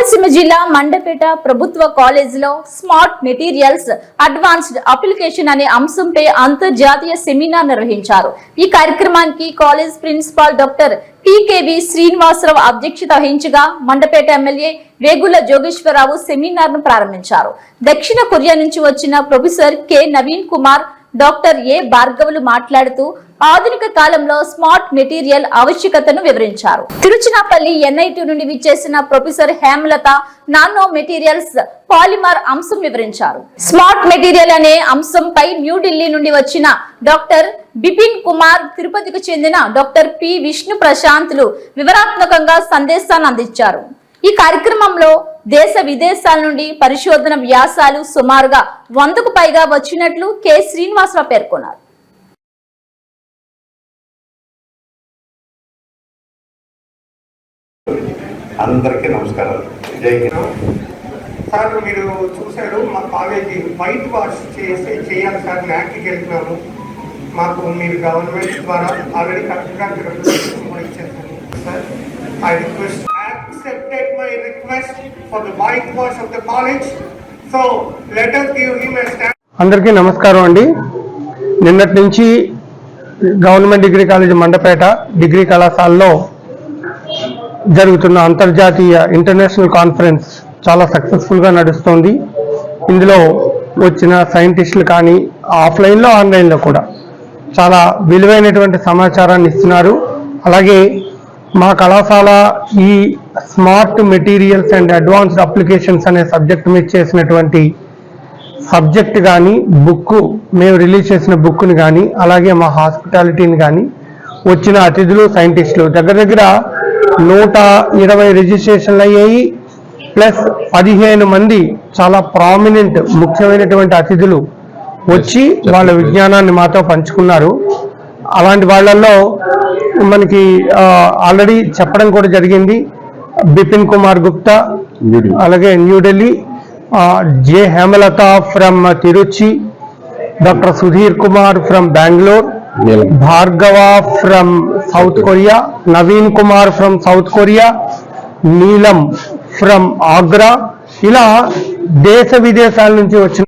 కోనసీమ జిల్లా మండపేట ప్రభుత్వ కాలేజీలో స్మార్ట్ మెటీరియల్స్ అడ్వాన్స్డ్ అప్లికేషన్ అనే అంశంపై అంతర్జాతీయ సెమినార్ నిర్వహించారు. ఈ కార్యక్రమానికి college principal doctor T K V Srinivasarao అధ్యక్షత వహించగా మండపేట ఎమ్మెల్యే వేగుల జోగేశ్వరరావు సెమినార్ను ప్రారంభించారు. దక్షిణ కొరియా నుంచి వచ్చిన professor K Naveen Kumar doctor A భార్గవులు మాట్లాడుతూ ఆధునిక కాలంలో స్మార్ట్ మెటీరియల్ ఆవశ్యకతను వివరించారు. తిరుచినాపల్లి ఎన్ఐటి నుండి విచ్చేసిన professor Hemalatha nano materials polymer అంశం వివరించారు. స్మార్ట్ మెటీరియల్ అనే అంశంపై న్యూఢిల్లీ నుండి వచ్చిన డాక్టర్ బిపిన్ కుమార్ తిరుపతికి చెందిన డాక్టర్ పి విష్ణు ప్రశాంత్లు వివరాత్మకంగా సందేశాన్ని అందించారు. ఈ కార్యక్రమంలో దేశ విదేశాల నుండి పరిశోధన వ్యాసాలు సుమారుగా వందకు పైగా వచ్చినట్లు కె. శ్రీనివాసరావు పేర్కొన్నారు. అందరికీ నమస్కారాలు. జై సార్ మీరు చూశారు మా కాలేజీ వైట్ వాష్ చేసి చేయాలి సార్ ల్యాండ్కి వెళ్తున్నాము మాకు మీరు గవర్నమెంట్ ద్వారా ఆల్రెడీ కరెక్ట్గా ఇచ్చారు సార్. ఐ రిక్వెస్ట్ అందరికీ నమస్కారం అండి. నిన్నటి నుంచి government degree college Mandapeta degree కళాశాలలో జరుగుతున్న అంతర్జాతీయ ఇంటర్నేషనల్ కాన్ఫరెన్స్ చాలా సక్సెస్ఫుల్గా నడుస్తోంది. ఇందులో వచ్చిన సైంటిస్టులు కానీ ఆఫ్లైన్లో ఆన్లైన్లో కూడా చాలా విలువైనటువంటి సమాచారాన్ని ఇస్తున్నారు. అలాగే మా కళాశాల ఈ smart materials and advanced applications అనే సబ్జెక్ట్ మీద చేసినటువంటి సబ్జెక్ట్ కానీ బుక్ మేము రిలీజ్ చేసిన బుక్ని కానీ అలాగే మా హాస్పిటాలిటీని కానీ వచ్చిన అతిథులు సైంటిస్టులు. దగ్గర దగ్గర నూట ఇరవై రిజిస్ట్రేషన్లు అయ్యాయి. ప్లస్ పదిహేను మంది చాలా ప్రామినెంట్ ముఖ్యమైనటువంటి అతిథులు వచ్చి వాళ్ళ విజ్ఞానాన్ని మాతో పంచుకున్నారు. అలాంటి వాళ్ళల్లో మనకి ఆల్రెడీ చెప్పడం కూడా జరిగింది. బిపిన్ కుమార్ గుప్తా అలాగే New Delhi J. Hemalatha from Tiruchi doctor Sudheer Kumar from Bengaluru Bhargava from south Korea Naveen Kumar from south Korea Neelam from Agra. ఇలా దేశ విదేశాల నుంచి వచ్చిన